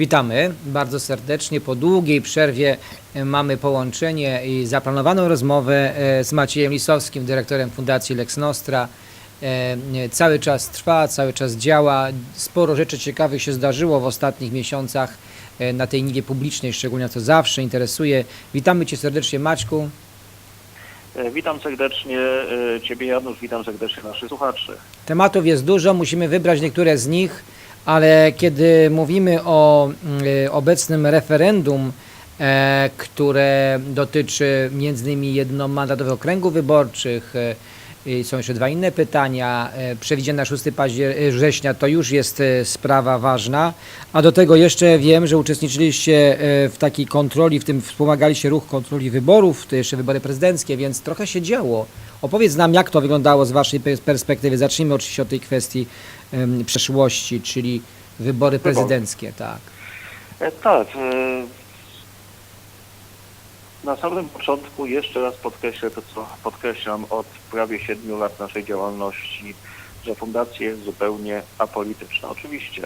Witamy bardzo serdecznie. Po długiej przerwie e, mamy połączenie i zaplanowaną rozmowę e, z Maciejem Lisowskim, dyrektorem Fundacji Lex Nostra. E, Cały czas trwa, cały czas działa. Sporo rzeczy ciekawych się zdarzyło w ostatnich miesiącach na tej niwie publicznej, szczególnie co zawsze interesuje. Witamy Cię serdecznie Maćku. Witam serdecznie Ciebie Janusz, witam serdecznie naszych słuchaczy. Tematów jest dużo, musimy wybrać niektóre z nich, ale kiedy mówimy o mm, y, obecnym referendum, e, które dotyczy między innymi jednomandatowych okręgów wyborczych, są jeszcze dwa inne pytania, e, przewidziane na 6 paździer- e, września, to już jest sprawa ważna, a do tego jeszcze wiem, że uczestniczyliście w takiej kontroli, w tym wspomagaliście ruch kontroli wyborów, to jeszcze wybory prezydenckie, więc trochę się działo. Opowiedz nam, jak to wyglądało z Waszej pers- perspektywy. Zacznijmy oczywiście od tej kwestii przeszłości, czyli wybory Wybory. prezydenckie, tak. E, Tak. Na samym początku jeszcze raz podkreślę to, co podkreślam od prawie siedmiu lat naszej działalności, że fundacja jest zupełnie apolityczna. Oczywiście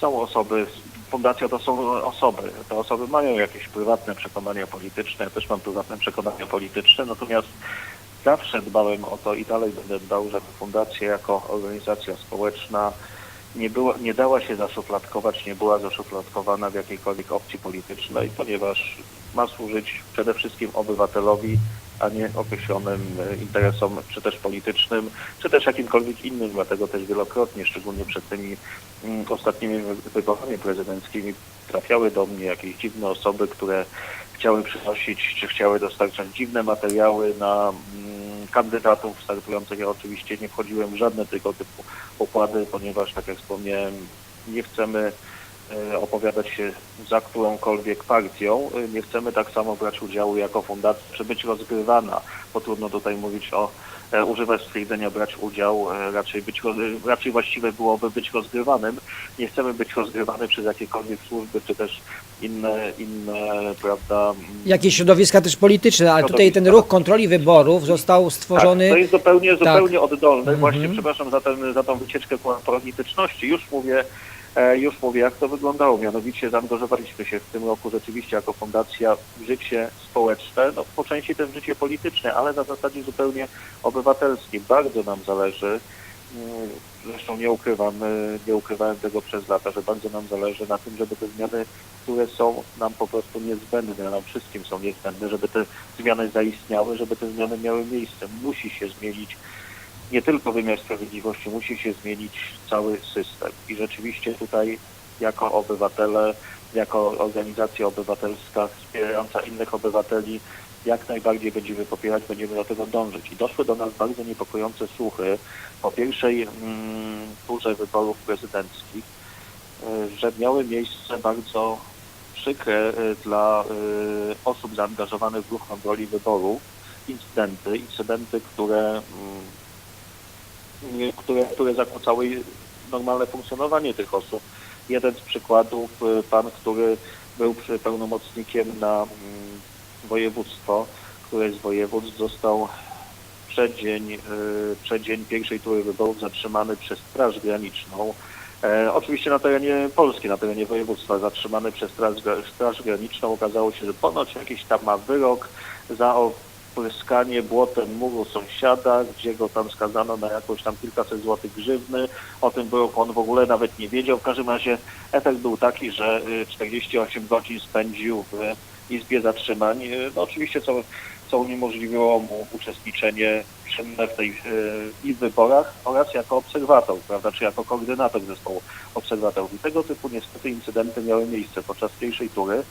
są osoby, fundacja to są osoby, te osoby mają jakieś prywatne przekonania polityczne, ja też mam prywatne przekonania polityczne, natomiast zawsze dbałem o to i dalej będę dbał, żeby fundacja jako organizacja społeczna nie, była, nie dała się zaszufladkować, nie była zaszufladkowana w jakiejkolwiek opcji politycznej, ponieważ ma służyć przede wszystkim obywatelowi, a nie określonym e, interesom, czy też politycznym, czy też jakimkolwiek innym. Dlatego też wielokrotnie, szczególnie przed tymi mm, ostatnimi wy- wyborami prezydenckimi, trafiały do mnie jakieś dziwne osoby, które chciały przynosić, czy chciały dostarczać dziwne materiały na mm, kandydatów startujących. Ja oczywiście nie wchodziłem w żadne tego typu układy, ponieważ, tak jak wspomniałem, nie chcemy e, opowiadać się za którąkolwiek partią. E, Nie chcemy tak samo brać udziału jako fundacja, czy być rozgrywana, bo trudno tutaj mówić o, używać stwierdzenia brać udział, e, raczej, być, raczej właściwe byłoby być rozgrywanym. Nie chcemy być rozgrywany przez jakiekolwiek służby, czy też inne, inne prawda, mm, Jakieś środowiska też polityczne, ale tutaj ten ruch kontroli wyborów został stworzony. Tak, to jest zupełnie, zupełnie oddolne. Mhm. Właśnie przepraszam za, ten, za tą wycieczkę po polityczności. Już mówię, e, już mówię, jak to wyglądało. Mianowicie zaangażowaliśmy się w tym roku rzeczywiście jako fundacja w życie społeczne, no, po części też w życie polityczne, ale na zasadzie zupełnie obywatelskiej. Bardzo nam zależy. mm, Zresztą nie ukrywam, e, nie ukrywałem tego przez lata, że bardzo nam zależy na tym, żeby te zmiany, które są nam po prostu niezbędne, nam wszystkim są niezbędne, żeby te zmiany zaistniały, żeby te zmiany miały miejsce. Musi się zmienić nie tylko wymiar sprawiedliwości, musi się zmienić cały system. I rzeczywiście tutaj jako obywatele, jako organizacja obywatelska wspierająca innych obywateli, jak najbardziej będziemy popierać, będziemy do tego dążyć. I doszły do nas bardzo niepokojące słuchy po pierwszej mm, turze wyborów prezydenckich, y, że miały miejsce bardzo przykre y, dla y, osób zaangażowanych w ruch kontroli wyborów incydenty, incydenty, które, mm, które, które zakłócały normalne funkcjonowanie tych osób. Jeden z przykładów, y, pan, który był pełnomocnikiem na mm, województwo, któreś z województw został przeddzień, y, przeddzień pierwszej tury wyborów zatrzymany przez Straż Graniczną. E, oczywiście na terenie Polski, na terenie województwa, zatrzymany przez Straż, Straż Graniczną. Okazało się, że ponoć jakiś tam ma wyrok za opryskanie błotem muru sąsiada, gdzie go tam skazano na jakąś tam kilkaset złotych grzywny. O tym wyroku on w ogóle nawet nie wiedział. W każdym razie efekt był taki, że y, 48 godzin spędził w Izbie Zatrzymań. Y, No oczywiście co, co uniemożliwiło mu uczestniczenie czynne w tej y, i w wyborach oraz jako obserwator, prawda, czy jako koordynator zespołu obserwatorów. I tego typu niestety incydenty miały miejsce podczas pierwszej tury.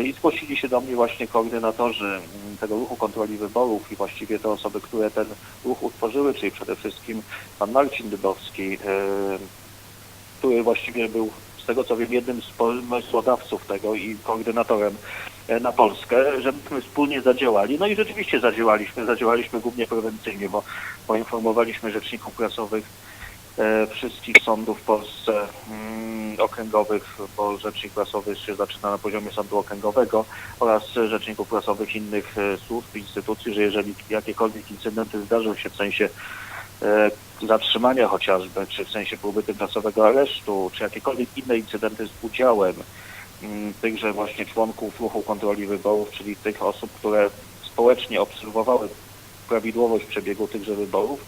I zgłosili się do mnie właśnie koordynatorzy mm, tego ruchu kontroli wyborów i właściwie te osoby, które ten ruch utworzyły, czyli przede wszystkim pan Marcin Dybowski, y, który właściwie był, z tego co wiem, jednym z pomysłodawców tego i koordynatorem e, na Polskę, żebyśmy wspólnie zadziałali. No i rzeczywiście zadziałaliśmy, zadziałaliśmy głównie prewencyjnie, bo poinformowaliśmy rzeczników prasowych e, wszystkich sądów w Polsce mm, okręgowych, bo rzecznik prasowy się zaczyna na poziomie sądu okręgowego oraz rzeczników prasowych innych e, służb, instytucji, że jeżeli jakiekolwiek incydenty zdarzą się w sensie e, zatrzymania chociażby, czy w sensie próby tymczasowego aresztu, czy jakiekolwiek inne incydenty z udziałem mm, tychże właśnie członków ruchu kontroli wyborów, czyli tych osób, które społecznie obserwowały prawidłowość przebiegu tychże wyborów,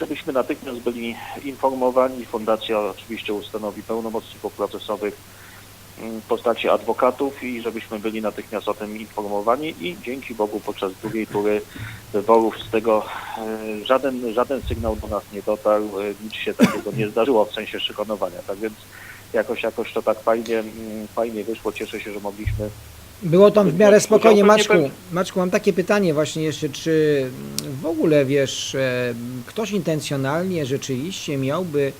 żebyśmy natychmiast byli informowani. Fundacja oczywiście ustanowi pełnomocników procesowych mm, w postaci adwokatów i żebyśmy byli natychmiast o tym informowani i dzięki Bogu podczas drugiej tury wyborów z tego e, żaden, żaden sygnał do nas nie dotarł, e, nic się takiego nie zdarzyło w sensie szykonowania. Tak więc jakoś, jakoś to tak fajnie, mm, fajnie wyszło. Cieszę się, że mogliśmy Było tam w miarę spokojnie. Maczku. Maczku, mam takie pytanie właśnie jeszcze, czy w ogóle, wiesz, e, ktoś intencjonalnie rzeczywiście miałby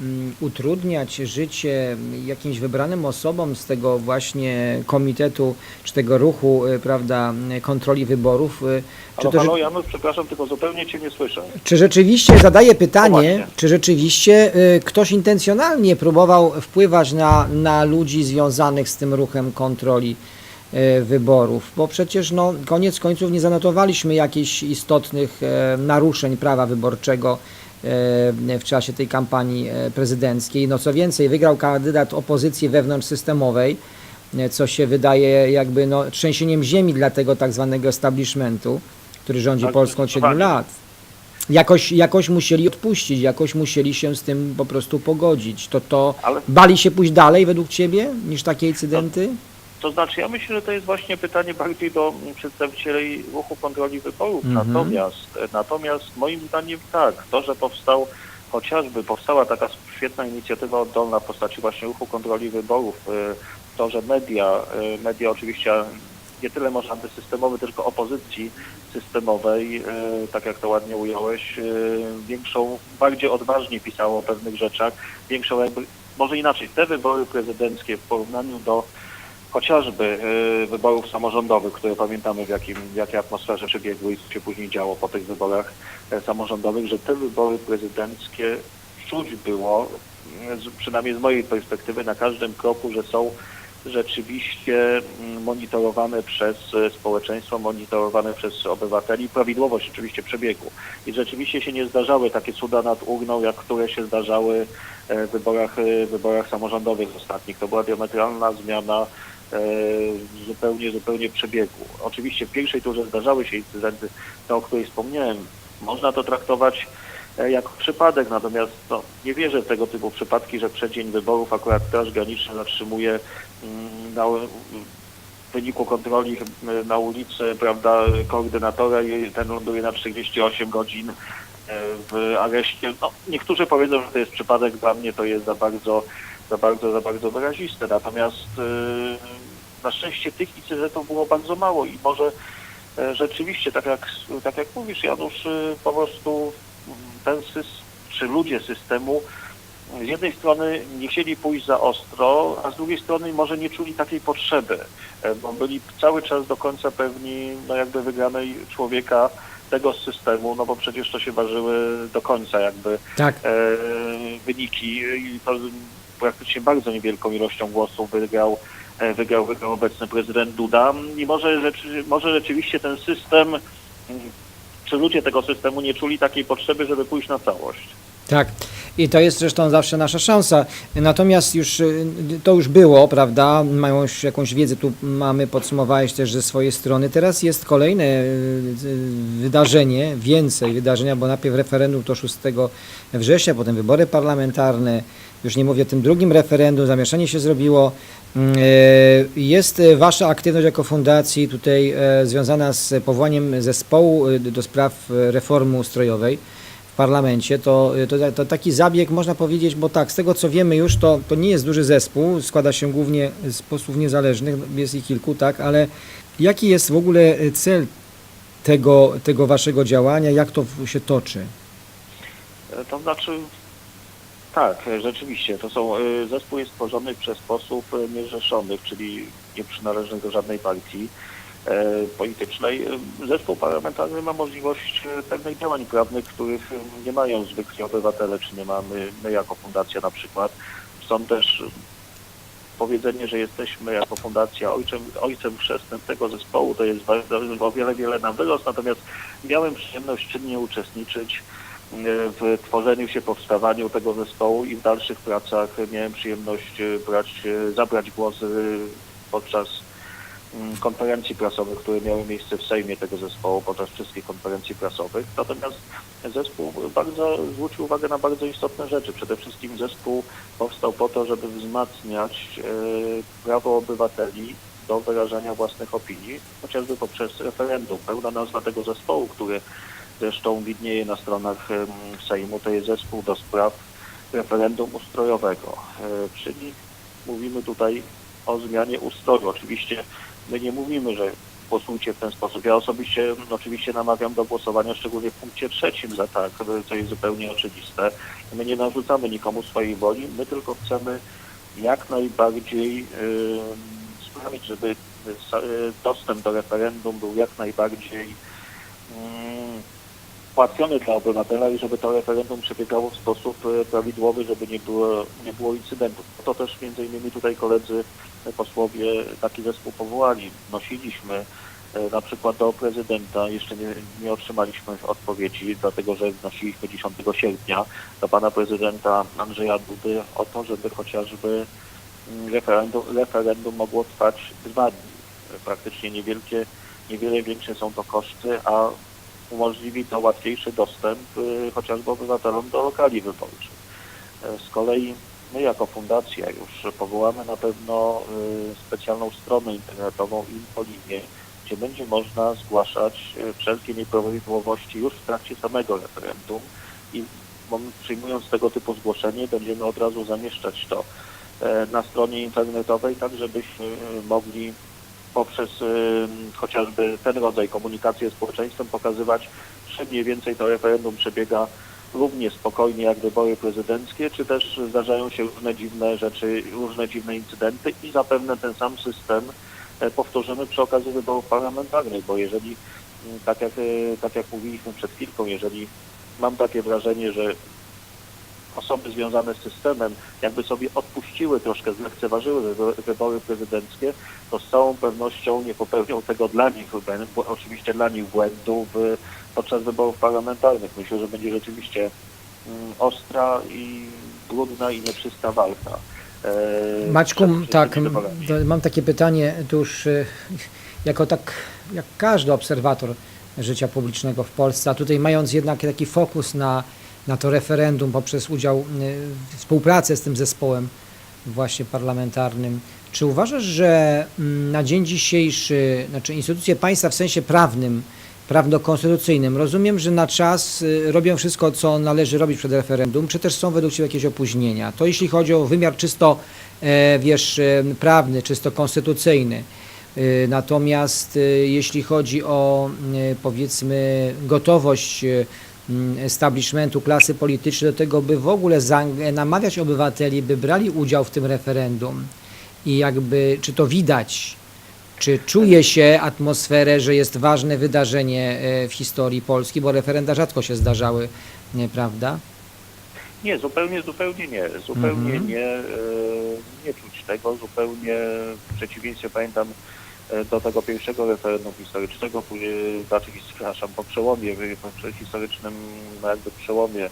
mm, utrudniać życie jakimś wybranym osobom z tego właśnie komitetu, czy tego ruchu, e, prawda, kontroli wyborów? e, Czy, Halo, to, halo Janusz, przepraszam, tylko zupełnie Cię nie słyszę. czy rzeczywiście, zadaję pytanie, właśnie. czy rzeczywiście ktoś intencjonalnie próbował wpływać na, na ludzi związanych z tym ruchem kontroli wyborów, bo przecież no, koniec końców nie zanotowaliśmy jakichś istotnych e, naruszeń prawa wyborczego e, w czasie tej kampanii e, prezydenckiej. No co więcej, wygrał kandydat opozycji wewnątrzsystemowej, e, co się wydaje jakby no, trzęsieniem ziemi dla tego tak zwanego establishmentu, który rządzi Polską od 7 zdecydowanie. lat. Jakoś, jakoś musieli odpuścić, jakoś musieli się z tym po prostu pogodzić. To, to Ale bali się pójść dalej według Ciebie niż takie incydenty? To znaczy, ja myślę, że to jest właśnie pytanie bardziej do przedstawicieli ruchu kontroli wyborów. Mhm. Natomiast, natomiast moim zdaniem tak, to, że powstał chociażby, powstała taka świetna inicjatywa oddolna w postaci właśnie ruchu kontroli wyborów, y, to, że media, y, media oczywiście nie tyle może antysystemowe, tylko opozycji systemowej, y, tak jak to ładnie ująłeś, większą, bardziej odważnie pisało o pewnych rzeczach, większą jakby, może inaczej, te wybory prezydenckie w porównaniu do chociażby y, wyborów samorządowych, które pamiętamy w, jakim, w jakiej atmosferze przebiegły i co się później działo po tych wyborach e, samorządowych, że te wybory prezydenckie czuć było, z- przynajmniej z mojej perspektywy, na każdym kroku, że są rzeczywiście mm, monitorowane przez e, społeczeństwo, monitorowane przez obywateli, prawidłowość oczywiście przebiegu. I rzeczywiście się nie zdarzały takie cuda nad urną, jak które się zdarzały e, w wyborach, e, wyborach samorządowych ostatnich. To była diametralna zmiana zupełnie, zupełnie przebiegu. Oczywiście w pierwszej turze zdarzały się incydenty, te, o których wspomniałem. Można to traktować e, jako przypadek, natomiast no, nie wierzę w tego typu przypadki, że przed dzień wyborów akurat Straż Graniczna zatrzymuje mm, na, w wyniku kontroli e, na ulicy, prawda, koordynatora i ten ląduje na 48 godzin e, w areszcie. No, niektórzy powiedzą, że to jest przypadek, dla mnie to jest za bardzo, za bardzo, za bardzo wyraziste. Natomiast e, na szczęście tych incydentów było bardzo mało i może e, rzeczywiście, tak jak, tak jak mówisz Janusz, e, po prostu ten system, czy ludzie systemu z jednej strony nie chcieli pójść za ostro, a z drugiej strony może nie czuli takiej potrzeby, e, bo byli cały czas do końca pewni no jakby wygranej człowieka tego systemu, no bo przecież to się ważyły do końca jakby Tak. e, wyniki i to praktycznie bardzo niewielką ilością głosów wygrał, e, wygrał, wygrał obecny prezydent Duda i może, może rzeczywiście ten system, mm, czy ludzie tego systemu nie czuli takiej potrzeby, żeby pójść na całość. Tak. I to jest zresztą zawsze nasza szansa. Natomiast już y, to już było, prawda? Mają już jakąś wiedzę, tu mamy, podsumowałeś też ze swojej strony. Teraz jest kolejne y, y, wydarzenie, więcej wydarzenia, bo najpierw referendum to 6 września, potem wybory parlamentarne. Już nie mówię o tym drugim referendum, zamieszanie się zrobiło. Mm, y, Jest y, Wasza aktywność jako fundacji tutaj e, związana z powołaniem zespołu do spraw reformy ustrojowej w parlamencie, to, to, to taki zabieg można powiedzieć, bo tak, z tego co wiemy już, to, to nie jest duży zespół, składa się głównie z posłów niezależnych, jest ich kilku, tak, ale jaki jest w ogóle cel tego, tego waszego działania, jak to się toczy? E, To znaczy, tak, e, rzeczywiście, to są, e, zespół jest tworzony przez posłów e, niezrzeszonych, czyli nieprzynależnych do żadnej partii politycznej. Zespół parlamentarny ma możliwość pewnych działań prawnych, których nie mają zwykli obywatele, czy nie mamy my jako fundacja na przykład. Są też powiedzenie, że jesteśmy jako fundacja ojcem, chrzestnym tego zespołu, to jest o wiele, wiele na wyrost, natomiast miałem przyjemność czynnie uczestniczyć w tworzeniu się, powstawaniu tego zespołu i w dalszych pracach miałem przyjemność e, brać, e, zabrać głos e, podczas mm, konferencji prasowych, które miały miejsce w Sejmie tego zespołu podczas wszystkich konferencji prasowych. Natomiast zespół bardzo zwrócił uwagę na bardzo istotne rzeczy. Przede wszystkim zespół powstał po to, żeby wzmacniać prawo obywateli do wyrażania własnych opinii, chociażby poprzez referendum. Pełna nazwa tego zespołu, który zresztą widnieje na stronach Sejmu, to jest zespół do spraw referendum ustrojowego, e, czyli mówimy tutaj o zmianie ustroju. Oczywiście my nie mówimy, że głosujcie w ten sposób. Ja osobiście m, oczywiście namawiam do głosowania, szczególnie w punkcie trzecim za tak, co jest zupełnie oczywiste. My nie narzucamy nikomu swojej woli, my tylko chcemy jak najbardziej em, sprawić, żeby e, dostęp do referendum był jak najbardziej mm, ułatwiony dla obywatela i żeby to referendum przebiegało w sposób e, prawidłowy, żeby nie było, nie było incydentów. To też między innymi tutaj koledzy e, posłowie taki zespół powołali. Nosiliśmy e, na przykład do prezydenta, jeszcze nie, nie otrzymaliśmy odpowiedzi, dlatego że wnosiliśmy 10 sierpnia do pana prezydenta Andrzeja Dudy o to, żeby chociażby mm, referendum, referendum mogło trwać dwa dni. Praktycznie niewielkie, niewiele większe są to koszty, a umożliwi to łatwiejszy dostęp y, chociażby obywatelom do lokali wyborczych. E, Z kolei my jako fundacja już powołamy na pewno y, specjalną stronę internetową Infolinię, gdzie będzie można zgłaszać y, wszelkie nieprawidłowości już w trakcie samego referendum i przyjmując tego typu zgłoszenie będziemy od razu zamieszczać to e, na stronie internetowej, tak żebyśmy mogli poprzez y, chociażby ten rodzaj komunikacji ze społeczeństwem pokazywać, że mniej więcej to referendum przebiega równie spokojnie jak wybory prezydenckie, czy też zdarzają się różne dziwne rzeczy, różne dziwne incydenty i zapewne ten sam system e, powtórzymy przy okazji wyborów parlamentarnych, bo jeżeli, mm, tak jak, e, tak jak mówiliśmy przed chwilką, jeżeli mam takie wrażenie, że osoby związane z systemem jakby sobie odpuściły troszkę, zlekceważyły wybo- wybory prezydenckie, to z całą pewnością nie popełnią tego dla nich, oczywiście dla nich błędu w, podczas wyborów parlamentarnych. Myślę, że będzie rzeczywiście mm, ostra i brudna i nieprzysta walka. e, Maćku, tak, mam takie pytanie, to już y, jako tak, jak każdy obserwator życia publicznego w Polsce, a tutaj mając jednak taki fokus na, na to referendum poprzez udział, y, współpracę z tym zespołem właśnie parlamentarnym, czy uważasz, że mm, na dzień dzisiejszy, znaczy instytucje państwa w sensie prawnym, prawno-konstytucyjnym, rozumiem, że na czas y, robią wszystko, co należy robić przed referendum, czy też są według Ciebie jakieś opóźnienia? To jeśli chodzi o wymiar czysto, e, wiesz, e, prawny, czysto konstytucyjny. Y, Natomiast jeśli chodzi o powiedzmy gotowość establishmentu, klasy politycznej do tego, by w ogóle namawiać obywateli, by brali udział w tym referendum i jakby, czy to widać, czy czuje się atmosferę, że jest ważne wydarzenie e, w historii Polski, bo referenda rzadko się zdarzały, prawda? Nie, zupełnie, zupełnie nie. Zupełnie Mhm. nie, e, nie czuć tego. Zupełnie w przeciwieństwie pamiętam do tego pierwszego referendum historycznego, który, znaczy, przepraszam, po przełomie, po historycznym no jakby przełomie.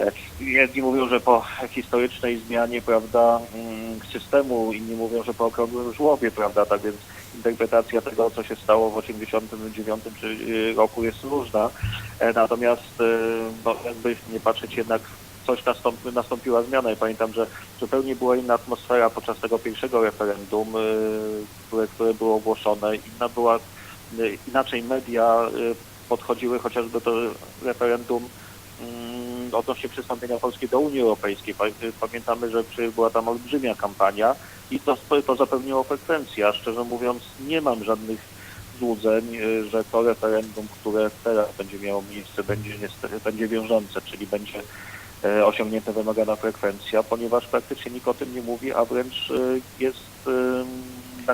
e, Jedni mówią, że po historycznej zmianie, prawda, mm, systemu, inni mówią, że po okrągłym żłobie, prawda, tak więc interpretacja tego, co się stało w 89 czy, y, roku jest różna. E, Natomiast e, no, jakby nie patrzeć jednak coś nastąpi, nastąpiła zmiana i pamiętam, że zupełnie była inna atmosfera podczas tego pierwszego referendum, y, które, które było ogłoszone. Inna była, y, inaczej media y, podchodziły chociażby do referendum mm, odnośnie przystąpienia Polski do Unii Europejskiej. Pa- Pamiętamy, że była tam olbrzymia kampania i to, to zapewniło frekwencję. A szczerze mówiąc nie mam żadnych złudzeń, że to referendum, które teraz będzie miało miejsce, będzie, będzie wiążące, czyli będzie osiągnięta wymagana frekwencja, ponieważ praktycznie nikt o tym nie mówi, a wręcz e, jest e,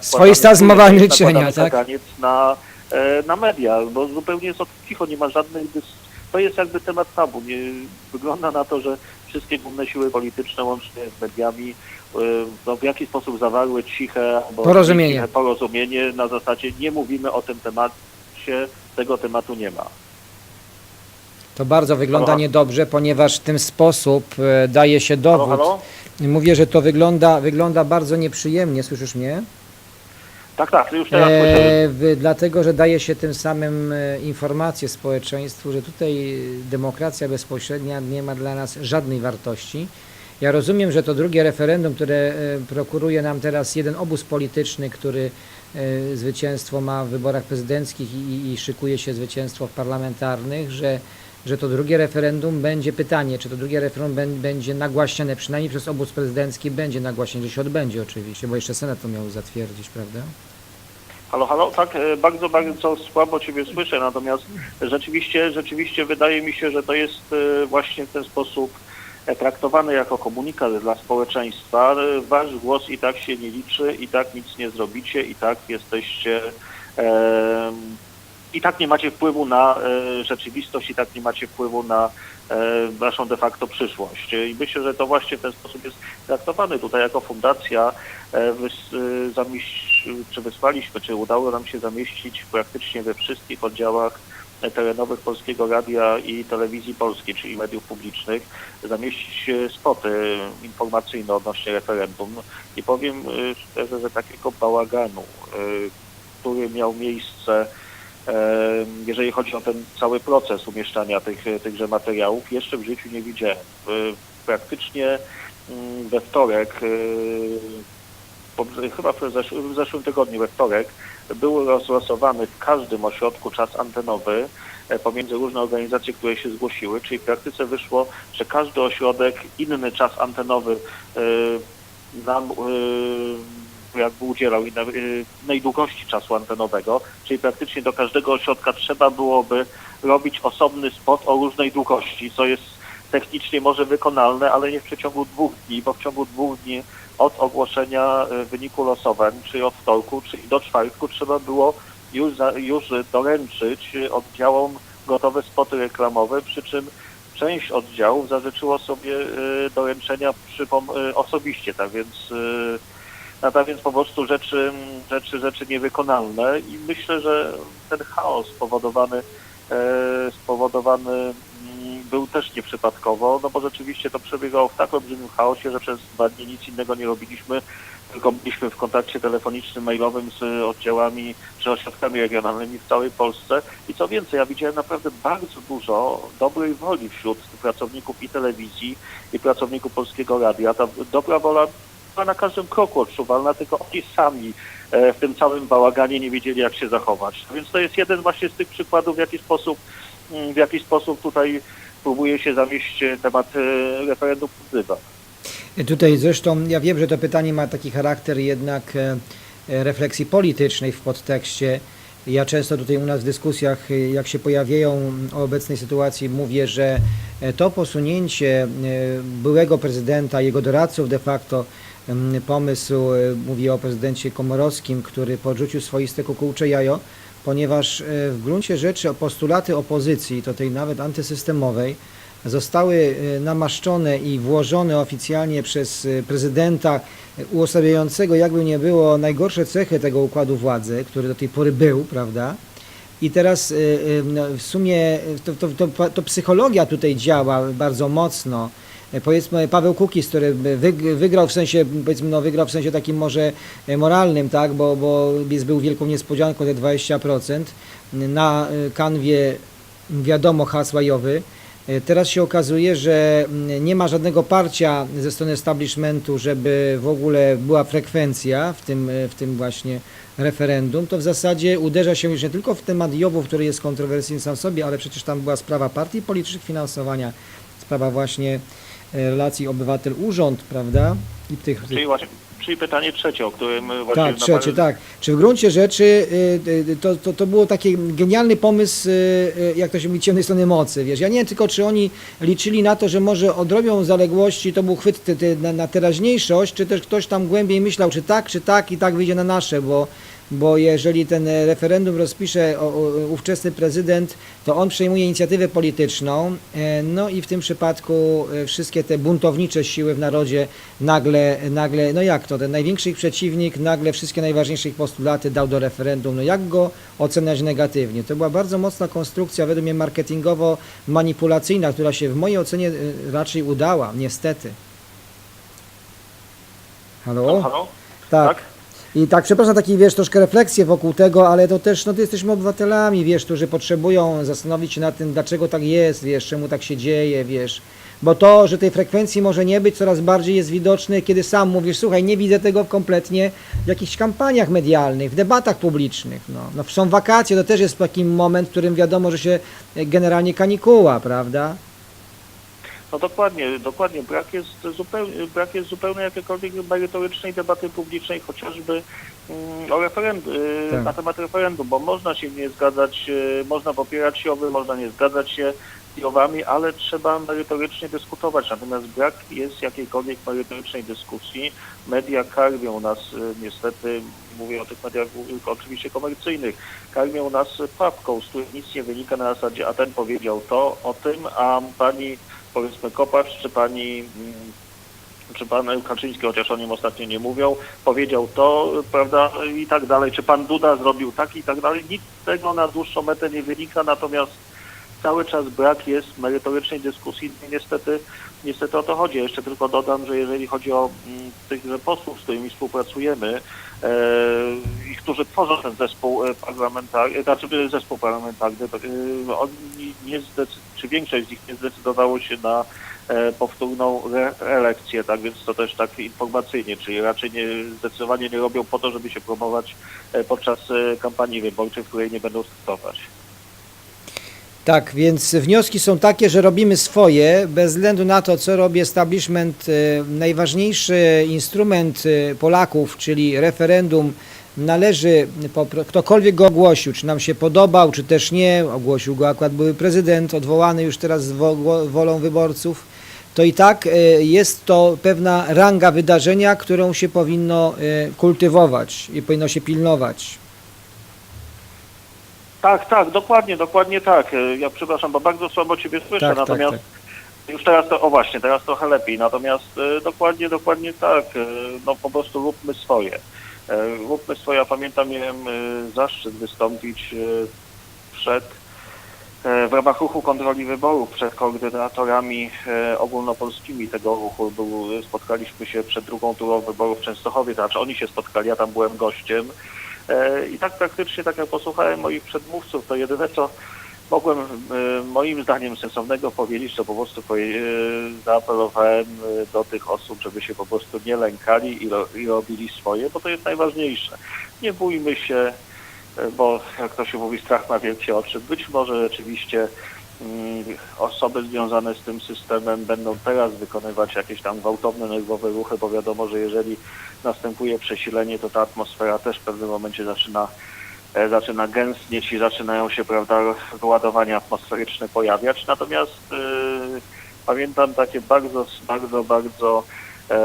Swoista zmowa milczenia, tak? kaganiec na, e, na media, bo zupełnie jest od cicho, nie ma żadnych dys... To jest jakby temat tabu. Nie, wygląda na to, że wszystkie główne siły polityczne łącznie z mediami e, no, w jakiś sposób zawarły ciche albo Porozumienie. ciche porozumienie na zasadzie nie mówimy o tym temacie, tego tematu nie ma. To bardzo wygląda Halo? niedobrze, ponieważ w tym sposób e, daje się Halo, dowód. halo? Mówię, że to wygląda, wygląda bardzo nieprzyjemnie, słyszysz mnie? Tak, tak, już teraz słyszę. E, w, dlatego, że daje się tym samym e, informację społeczeństwu, że tutaj demokracja bezpośrednia nie ma dla nas żadnej wartości. Ja rozumiem, że to drugie referendum, które e, prokuruje nam teraz jeden obóz polityczny, który e, zwycięstwo ma w wyborach prezydenckich i, i, i szykuje się zwycięstwo w parlamentarnych, że, że to drugie referendum będzie pytanie, czy to drugie referendum bę- będzie nagłaśniane, przynajmniej przez obóz prezydencki będzie nagłaśniane, że się odbędzie oczywiście, bo jeszcze Senat to miał zatwierdzić, prawda? Halo, halo, tak, e, bardzo, bardzo słabo Ciebie słyszę, natomiast rzeczywiście, rzeczywiście wydaje mi się, że to jest e, właśnie w ten sposób e, traktowany jako komunikat dla społeczeństwa. Wasz głos i tak się nie liczy, i tak nic nie zrobicie, i tak jesteście, i tak nie macie wpływu na e, rzeczywistość, i tak nie macie wpływu na e, waszą de facto przyszłość. I myślę, że to właśnie w ten sposób jest traktowany tutaj jako fundacja. e, czy wysłaliśmy, czy udało nam się zamieścić praktycznie we wszystkich oddziałach terenowych Polskiego Radia i Telewizji Polskiej, czyli mediów publicznych, zamieścić spoty informacyjne odnośnie referendum. I powiem szczerze, że takiego bałaganu, który miał miejsce jeżeli chodzi o ten cały proces umieszczania tych, tychże materiałów, jeszcze w życiu nie widziałem. Praktycznie mm, we wtorek, po- chyba w zesz- w zeszłym tygodniu we wtorek, był rozlosowany w każdym ośrodku czas antenowy e, pomiędzy różne organizacje, które się zgłosiły, czyli w praktyce wyszło, że każdy ośrodek inny czas antenowy e, nam e, jakby udzielał inne- e, innej długości czasu antenowego, czyli praktycznie do każdego ośrodka trzeba byłoby robić osobny spot o różnej długości, co jest technicznie może wykonalne, ale nie w przeciągu dwóch dni, bo w ciągu dwóch dni od ogłoszenia e, wyniku losowań, czyli od wtorku, czyli do czwartku trzeba było już, już doręczyć oddziałom gotowe spoty reklamowe, przy czym część oddziałów zażyczyło sobie e, doręczenia e, osobiście, tak więc no tak więc po prostu rzeczy, rzeczy, rzeczy niewykonalne i myślę, że ten chaos spowodowany, e, spowodowany mm, był też nieprzypadkowo, no bo rzeczywiście to przebiegało w tak olbrzymim chaosie, że przez dwa dni nic innego nie robiliśmy, tylko byliśmy w kontakcie telefonicznym, mailowym z oddziałami czy ośrodkami regionalnymi w całej Polsce i co więcej, ja widziałem naprawdę bardzo dużo dobrej woli wśród pracowników i telewizji i pracowników Polskiego Radia. Ta dobra wola była na każdym kroku odczuwalna, tylko oni sami e, w tym całym bałaganie nie wiedzieli, jak się zachować. Więc to jest jeden właśnie z tych przykładów, w jaki sposób, mm, w jaki sposób tutaj próbuje się zamieść e, temat e, referendum wzywa. Tutaj zresztą ja wiem, że to pytanie ma taki charakter jednak refleksji politycznej w podtekście. Ja często tutaj u nas w dyskusjach, jak się pojawiają o obecnej sytuacji, mówię, że to posunięcie byłego prezydenta, jego doradców de facto, pomysł, e, mówię o prezydencie Komorowskim, który podrzucił swoiste kukułcze jajo, ponieważ e, w gruncie rzeczy postulaty opozycji, to tej nawet antysystemowej, zostały e, namaszczone i włożone oficjalnie przez prezydenta uosabiającego, jakby nie było, najgorsze cechy tego układu władzy, który do tej pory był, prawda? I teraz no, w sumie to, to, to, to psychologia tutaj działa bardzo mocno. E, Powiedzmy Paweł Kukiz, który wygrał w sensie, powiedzmy, no wygrał w sensie takim może e, moralnym, tak, bo, bo jest, był wielką niespodzianką te 20% na e, kanwie wiadomo hasła Jowy. Teraz się okazuje, że mm, nie ma żadnego parcia ze strony establishmentu, żeby w ogóle była frekwencja w tym, w tym właśnie referendum. To w zasadzie uderza się już nie tylko w temat Jowów, który jest kontrowersyjny sam sobie, ale przecież tam była sprawa partii politycznych, finansowania, sprawa właśnie relacji obywatel-urząd, prawda? I tych, Czyli właśnie, czyli pytanie trzecie, o którym właśnie... tak, trzecie, tak. Czy w gruncie rzeczy y, y, to, to, to było taki genialny pomysł, y, y, jak to się mówi, ciemnej strony mocy, wiesz. Ja nie wiem tylko, czy oni liczyli na to, że może odrobią zaległości, to był chwyt ty, ty, na, na teraźniejszość, czy też ktoś tam głębiej myślał, czy tak, czy tak i tak wyjdzie na nasze, bo, bo jeżeli ten referendum rozpisze ówczesny prezydent, to on przejmuje inicjatywę polityczną, e, no i w tym przypadku e, wszystkie te buntownicze siły w narodzie nagle, nagle, no jak to, ten największy ich przeciwnik nagle wszystkie najważniejsze ich postulaty dał do referendum, no jak go oceniać negatywnie? To była bardzo mocna konstrukcja, według mnie marketingowo-manipulacyjna, która się w mojej ocenie e, raczej udała, niestety. Halo? Halo? Tak. Tak? I tak, przepraszam, taki, wiesz, troszkę refleksję wokół tego, ale to też, no to jesteśmy obywatelami, wiesz, którzy potrzebują zastanowić się nad tym, dlaczego tak jest, wiesz, czemu tak się dzieje, wiesz. Bo to, że tej frekwencji może nie być, coraz bardziej jest widoczne, kiedy sam mówisz, słuchaj, nie widzę tego kompletnie w jakichś kampaniach medialnych, w debatach publicznych. No, no są wakacje, to też jest taki moment, w którym wiadomo, że się e, generalnie kanikuła, prawda? No dokładnie, dokładnie. Brak jest, zupełnie, brak jest zupełnie jakiejkolwiek merytorycznej debaty publicznej, chociażby mm, o referendum, Tak. na temat referendum, bo można się nie zgadzać, y, można popierać JOW-y, można nie zgadzać się z JOW-ami, ale trzeba merytorycznie dyskutować. Natomiast brak jest jakiejkolwiek merytorycznej dyskusji. Media karmią nas y, niestety, mówię o tych mediach y, oczywiście komercyjnych, karmią nas papką, z której nic nie wynika na zasadzie, a ten powiedział to o tym, a pani powiedzmy Kopacz, czy pani, mm, czy pan Kaczyński, chociaż o nim ostatnio nie mówią, powiedział to, prawda, i tak dalej, czy pan Duda zrobił tak i tak dalej. Nic z tego na dłuższą metę nie wynika, natomiast cały czas brak jest merytorycznej dyskusji. I Niestety, niestety o to chodzi. Jeszcze tylko dodam, że jeżeli chodzi o mm, tychże posłów, z którymi współpracujemy e, którzy tworzą ten zespół e, parlamentarny, znaczy e, zespół parlamentarny, e, oni nie czy większość z nich nie zdecydowało się na powtórną re- reelekcję, tak więc to też tak informacyjnie, czyli raczej nie, zdecydowanie nie robią po to, żeby się promować podczas kampanii wyborczej, w której nie będą startować. Tak, więc wnioski są takie, że robimy swoje, bez względu na to, co robi establishment. Najważniejszy instrument Polaków, czyli referendum, należy, ktokolwiek go ogłosił, czy nam się podobał, czy też nie, ogłosił go akurat były prezydent, odwołany już teraz wo- wolą wyborców, to i tak e, jest to pewna ranga wydarzenia, którą się powinno e, kultywować i powinno się pilnować. Tak, tak, dokładnie, dokładnie tak. E, Ja przepraszam, bo bardzo słabo Ciebie słyszę, Tak, tak, natomiast już teraz to, o właśnie, teraz trochę lepiej, natomiast dokładnie, dokładnie tak, no po prostu róbmy swoje. Róbmy swoje, ja pamiętam, miałem e, zaszczyt wystąpić e, przed, e, w ramach ruchu kontroli wyborów, przed koordynatorami ogólnopolskimi tego ruchu. Był, spotkaliśmy się przed drugą turą wyborów w Częstochowie, to znaczy oni się spotkali, ja tam byłem gościem. I tak praktycznie, tak jak posłuchałem moich przedmówców, to jedyne co mogłem e, moim zdaniem sensownego powiedzieć, to po prostu e, zaapelowałem e, do tych osób, żeby się po prostu nie lękali i, i robili swoje, bo to jest najważniejsze. Nie bójmy się, bo jak to się mówi, strach ma wielkie oczy. Być może rzeczywiście mm, osoby związane z tym systemem będą teraz wykonywać jakieś tam gwałtowne, nerwowe ruchy, bo wiadomo, że jeżeli następuje przesilenie, to ta atmosfera też w pewnym momencie zaczyna, zaczyna gęstnieć i zaczynają się, prawda, wyładowania atmosferyczne pojawiać. Natomiast e, pamiętam takie bardzo, bardzo, bardzo e,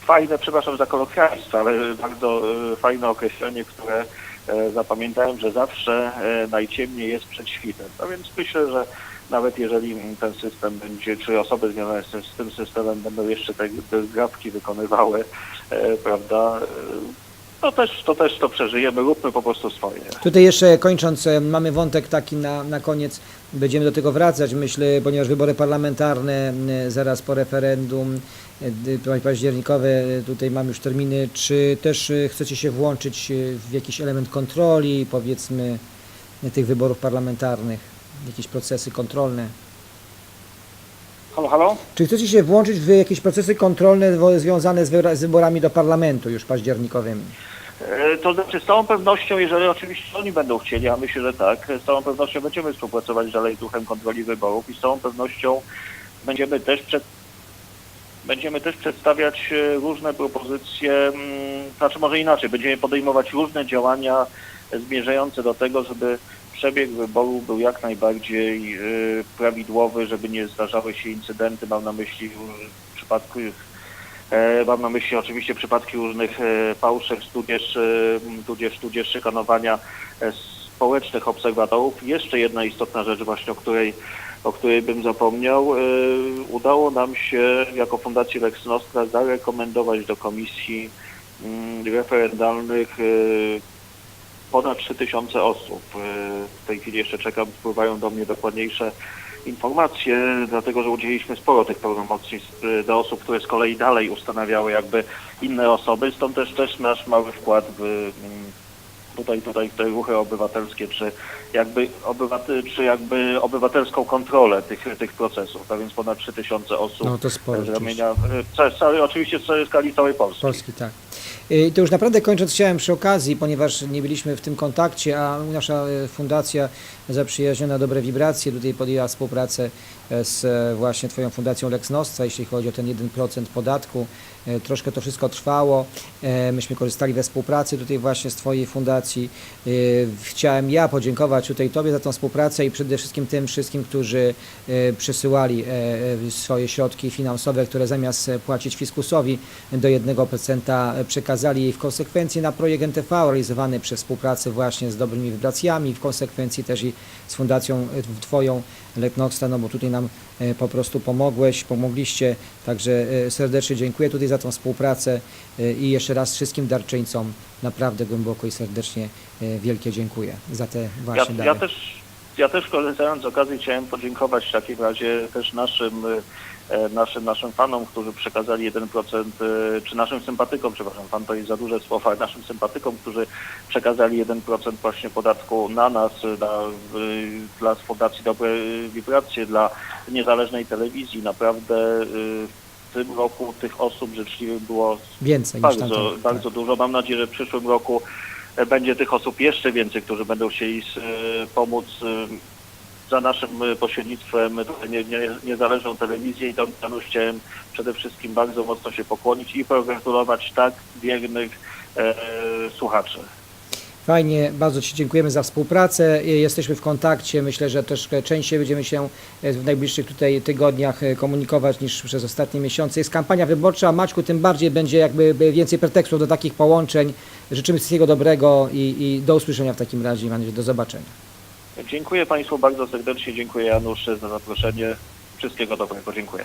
fajne, przepraszam za kolokwializm, ale bardzo e, fajne określenie, które e, zapamiętałem, że zawsze e, najciemniej jest przed świtem. No więc myślę, że nawet jeżeli ten system będzie, czy osoby związane z tym, z tym systemem będą jeszcze te, te wykonywały, e, prawda, e, to też, to też to przeżyjemy, róbmy po prostu swoje. Tutaj jeszcze kończąc, e, mamy wątek taki na, na koniec, będziemy do tego wracać, myślę, ponieważ wybory parlamentarne e, zaraz po referendum e, październikowe, tutaj mamy już terminy, czy też chcecie się włączyć w jakiś element kontroli, powiedzmy, tych wyborów parlamentarnych, jakieś procesy kontrolne? Halo, halo? Czy chcecie się włączyć w jakieś procesy kontrolne związane z wyborami do parlamentu już październikowymi? E, To znaczy z całą pewnością, jeżeli oczywiście oni będą chcieli, a myślę, że tak, z całą pewnością będziemy współpracować dalej z Duchem Kontroli Wyborów i z całą pewnością będziemy też przed, będziemy też przedstawiać e, różne propozycje, mm, znaczy może inaczej, będziemy podejmować różne działania zmierzające do tego, żeby przebieg wyborów był jak najbardziej e, prawidłowy, żeby nie zdarzały się incydenty, mam na myśli w przypadku Mam na myśli oczywiście przypadki różnych e, fałszerstw, tudzież, e, tudzież, tudzież szykanowania e, społecznych obserwatorów. Jeszcze jedna istotna rzecz właśnie, o której, o której bym zapomniał. E, Udało nam się jako Fundacji Lex Nostra zarekomendować do komisji mm, referendalnych e, ponad 3000 osób. E, W tej chwili jeszcze czekam, wpływają do mnie dokładniejsze informacje, dlatego że udzieliliśmy sporo tych e, do osób, które z kolei dalej ustanawiały jakby inne osoby, stąd też też nasz mały wkład w mm, tutaj, tutaj te ruchy obywatelskie, czy jakby, obywaty, czy jakby obywatelską kontrolę tych, tych procesów, a więc ponad 3000 osób No to sporo. z oczywiście. ramienia, e, całej, oczywiście w całej skali całej Polski. Polski, tak. Y, To już naprawdę kończąc chciałem przy okazji, ponieważ nie byliśmy w tym kontakcie, a nasza y, fundacja zaprzyjaźniona Dobre Wibracje tutaj podjęła współpracę e, z e, właśnie Twoją fundacją Lex Nostra, jeśli chodzi o ten 1% podatku. E, Troszkę to wszystko trwało. E, Myśmy korzystali we współpracy tutaj właśnie z Twojej fundacji. E, Chciałem ja podziękować tutaj Tobie za tą współpracę i przede wszystkim tym wszystkim, którzy e, przysyłali e, e, swoje środki finansowe, które zamiast e, płacić fiskusowi do 1% przekazali w konsekwencji na projekt NTV realizowany przez współpracę właśnie z dobrymi wibracjami, w konsekwencji też i z fundacją e, Twoją Leknoxa, no bo tutaj nam e, po prostu pomogłeś, pomogliście, także e, serdecznie dziękuję tutaj za tą współpracę e, i jeszcze raz wszystkim darczyńcom naprawdę głęboko i serdecznie wielkie dziękuję za te Ja, właśnie ja dary. też, ja też korzystając z okazji chciałem podziękować w takim razie też naszym, e, naszym, naszym fanom, którzy przekazali 1%, e, czy naszym sympatykom, przepraszam, fan to jest za duże słowo, ale naszym sympatykom, którzy przekazali 1% właśnie podatku na nas, na, e, dla Fundacji Dobre Wibracje, dla niezależnej telewizji. Naprawdę w tym roku tych osób życzliwych było Więcej bardzo, bardzo dużo. Mam nadzieję, że w przyszłym roku będzie tych osób jeszcze więcej, którzy będą chcieli e, pomóc e, za naszym e, pośrednictwem nie, nie, niezależną telewizję i to Janusz chciałem przede wszystkim bardzo mocno się pokłonić i pogratulować tak wiernych e, słuchaczy. Fajnie, bardzo Ci dziękujemy za współpracę. Jesteśmy w kontakcie. Myślę, że też częściej będziemy się e, w najbliższych tutaj tygodniach e, komunikować niż przez ostatnie miesiące. Jest kampania wyborcza, Maćku tym bardziej będzie jakby by więcej pretekstów do takich połączeń. Życzymy wszystkiego dobrego i, i do usłyszenia w takim razie. Mam nadzieję, do zobaczenia. Dziękuję Państwu bardzo serdecznie, dziękuję Janusz za zaproszenie. Wszystkiego dobrego, dziękuję.